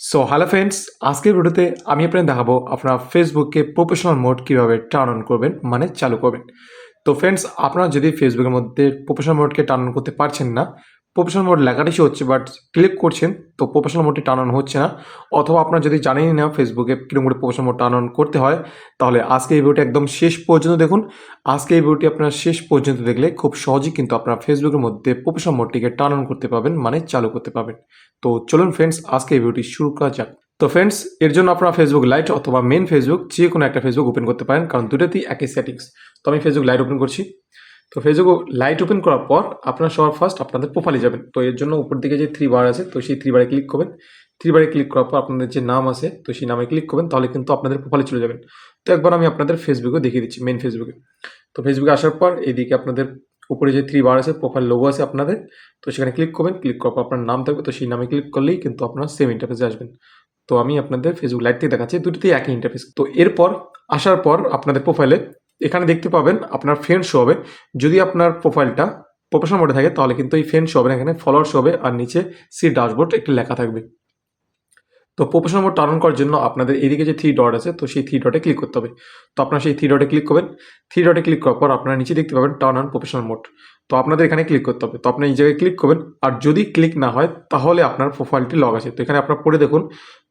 So hello friends আজকের ভিডিওতে আমি আপনাদের দেখাবো আপনারা ফেসবুককে প্রফেশনাল মোড কীভাবে টার্ন অন করবেন মানে চালু করবেন। তো ফ্রেন্ডস আপনারা যদি ফেসবুকের মধ্যে প্রফেশনাল মোডকে টার্ন অন করতে পারছেন না প্রফেশনাল মোড লেখাটি হচ্ছে বাট ক্লিক করছেন, তো প্রফেশনাল মোডটি টার্ন অন হচ্ছে না। অথবা আপনারা যদি জানেনই না ফেসবুকে কীরকম করে প্রফেশনাল মোড টার্ন অন করতে হয়, তাহলে আজকে এই ভিডিওটি একদম শেষ পর্যন্ত দেখুন। আজকে এই ভিডিওটি আপনারা শেষ পর্যন্ত দেখলে খুব সহজেই কিন্তু আপনার ফেসবুকের মধ্যে প্রফেশনাল মোডটিকে টার্ন অন করতে পারবেন মানে চালু করতে পারবেন। তো চলুন ফ্রেন্ডস আজকে এই ভিডিওটি শুরু করা যাক। তো ফ্রেন্ডস এর জন্য আপনারা ফেসবুক লাইট অথবা মেন ফেসবুক যে কোনো একটা ফেসবুক ওপেন করতে পারেন, কারণ দুটোতেই একই সেটিংস তো আমি ফেসবুক লাইট ওপেন করছি। তো ফেসবুক লাইট ওপেন করার পর আপনারা সবার ফার্স্ট আপনাদের প্রোফাইলে যাবেন। তো এর জন্য উপর দিকে যে থ্রি বার আছে, তো সেই থ্রি বারে ক্লিক করবেন। থ্রি বারে ক্লিক করার পর আপনাদের যে নাম আছে, তো সেই নামে ক্লিক করবেন, তাহলে কিন্তু আপনাদের প্রোফাইলে চলে যাবেন। তো একবার আমি আপনাদের ফেসবুকে দেখিয়ে দিচ্ছি মেন ফেসবুকে তো ফেসবুকে আসার পর এদিকে আপনাদের উপরে যে থ্রি বার আছে প্রোফাইল লোগো আছে আপনাদের, তো সেখানে ক্লিক করবেন। ক্লিক করার পর আপনার নাম থাকবে, তো সেই নামে ক্লিক করলেই কিন্তু আপনারা সেম ইন্টারফেসে আসবেন। তো আমি আপনাদের ফেসবুক লাইট থেকে দেখাচ্ছি, দুটিতেই একই ইন্টারফেস তো এরপর, আসার পর আপনাদের প্রোফাইলে এখানে দেখতে পাবেন আপনার ফ্রেন্ড শো হবে। যদি আপনার প্রোফাইলটা প্রফেশনাল মোডে থাকে তাহলে কিন্তু এই ফ্রেন্ড শো হবে না, এখানে শো হবে আর নিচে সি ড্যাশবোর্ড একটি লেখা থাকবে। তো প্রফেশনাল মোড টার্ন করার জন্য আপনাদের এদিকে যে থ্রি ডট আছে তো সেই থ্রি ডটে ক্লিক করতে হবে। তো আপনার সেই থ্রি ডটে ক্লিক করবেন। থ্রি ডটে ক্লিক করার পর আপনারা নিচে দেখতে পাবেন টার্ন অন প্রফেশনাল মোড তো আপনাদের এখানে ক্লিক করতে হবে। তো আপনি এই জায়গায় ক্লিক করবেন। আর যদি ক্লিক না হয়, তাহলে আপনার প্রোফাইলটি লগ আছে। তো এখানে আপনার পড়ে দেখুন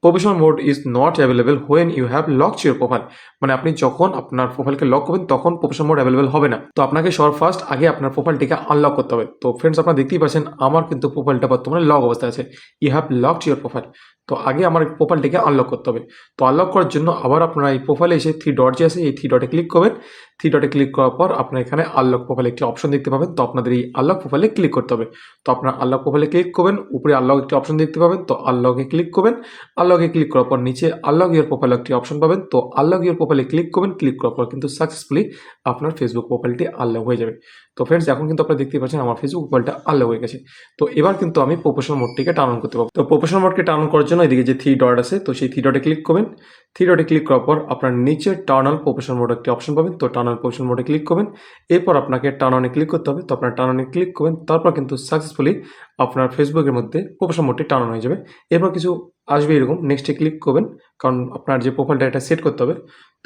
professional mode is not available when you have lock your profile মানে আপনি যখন আপনার প্রোফাইলকে লক করবেন, তখন প্রফেশনাল মোড অ্যাভেলেবেল হবে না। তো আপনাকে সবার ফার্স্ট আগে আপনার প্রোফাইলটিকে আনলক করতে হবে। তো ফ্রেন্ডস আপনারা দেখতেই পাচ্ছেন, আমার কিন্তু প্রোফাইলটা বর্তমানে লক অবস্থায় আছে। You have locked your profile তো আগে আমার প্রোফাইলটিকে আনলক করতে হবে। তো আনলক করার জন্য আবার আপনারা এই প্রোফাইলে এসে থ্রি ডট যে আছে। এই থ্রি ডটে ক্লিক করবেন। থ্রি ডটে ক্লিক করার পর আপনার এখানে আনলক প্রোফাইলে একটি অপশন দেখতে পাবেন। তো আপনাদের এই আনলক প্রোফাইলে ক্লিক করতে হবে। তো আপনার আনলক প্রোফাইলে ক্লিক করবেন, উপরে আনলক একটি অপশন দেখতে পাবেন। তো আনলকে ক্লিক করবেন। আনলকে ক্লিক করার পর নিচে আনলক ইয়ার প্রোফাইল একটি অপশন পাবেন। তো আনলক ইয়ার প্রোফাইলে ক্লিক করবেন। ক্লিক করার পর কিন্তু সাকসেসফুলি আপনার ফেসবুক প্রোফাইলটি আনলক হয়ে যাবে। তো ফ্রেন্ডস এখন কিন্তু আপনারা দেখতে পাচ্ছেন আমার ফেসবুক প্রোফাইলটা আনলক হয়ে গেছে। তো এবার কিন্তু আমি প্রফেশনাল মোডটিকে টার্ন অন করতে পারব। তো প্রফেশনাল মোডকে টার্ন অন করার জন্য এদিকে যে থ্রি ডট আছে, তো সেই থ্রি ডটে ক্লিক করবেন। থ্রি ক্লিক করার পর আপনার নিচে টার্নাল প্রফেশনাল মোড একটি অপশন পাবেন। তো টার্নাল প্রফেশনাল মোডে ক্লিক করবেন। এরপর আপনাকে টার্ন অনে ক্লিক করতে হবে। তো আপনার টার্ন অনে ক্লিক করবেন। তারপর কিন্তু সাকসেসফুলি আপনার ফেসবুকের মধ্যে প্রফেশনাল মোডটি টার্ন অন হয়ে যাবে। এরপর কিছু আসবে এরকম। নেক্সটে ক্লিক করবেন। কারণ আপনার যে প্রোফাইলটা এটা সেট করতে হবে।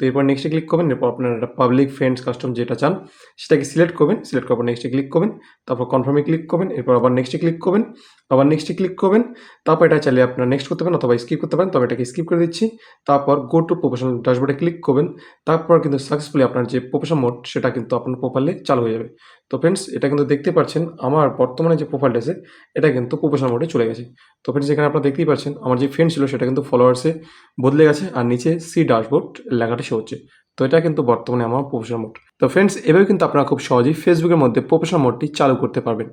তো এরপর নেক্সটে ক্লিক করবেন। এরপর আপনার একটা পাবলিক ফ্রেন্ডস কাস্টম যেটা চান, সেটাকে সিলেক্ট করবেন। সিলেক্ট করার পর নেক্সটে ক্লিক করবেন। তারপর কনফার্মে ক্লিক করবেন। এরপর আবার নেক্সটে ক্লিক করবেন। আবার নেক্সটে ক্লিক করবেন, তারপর এটা চাইলে আপনার নেক্সট করতে পারেন অথবা স্কিপ করতে পারেন, তবে এটাকে স্কিপ করে দিচ্ছি। তারপর গো টু প্রফেশনাল ড্যাশবোর্ডে ক্লিক করবেন, তারপর কিন্তু সাকসেসফুলি আপনার যে প্রফেশনাল মোড সেটা কিন্তু আপনার প্রোফাইলে চালু হয়ে যাবে। তো ফ্রেন্ডস এটা কিন্তু দেখতে পাচ্ছেন, আমার বর্তমানে যে প্রোফাইলটা আছে, এটা কিন্তু প্রফেশনাল মোডে চলে গেছে। তো ফ্রেন্ডস এখানে আপনারা দেখতেই পাচ্ছেন, আমার যে ফ্রেন্ড ছিল, সেটা কিন্তু ফলোয়ার্সে বদলে গেছে, আর নিচে সি ড্যাশবোর্ড লেখাটা শো হচ্ছে। তো এটা কিন্তু বর্তমানে আমার প্রফেশনাল মোড তো ফ্রেন্ডস এভাবে কিন্তু আপনারা খুব সহজেই ফেসবুকের মধ্যে প্রফেশনাল মোডটি চালু করতে পারবেন।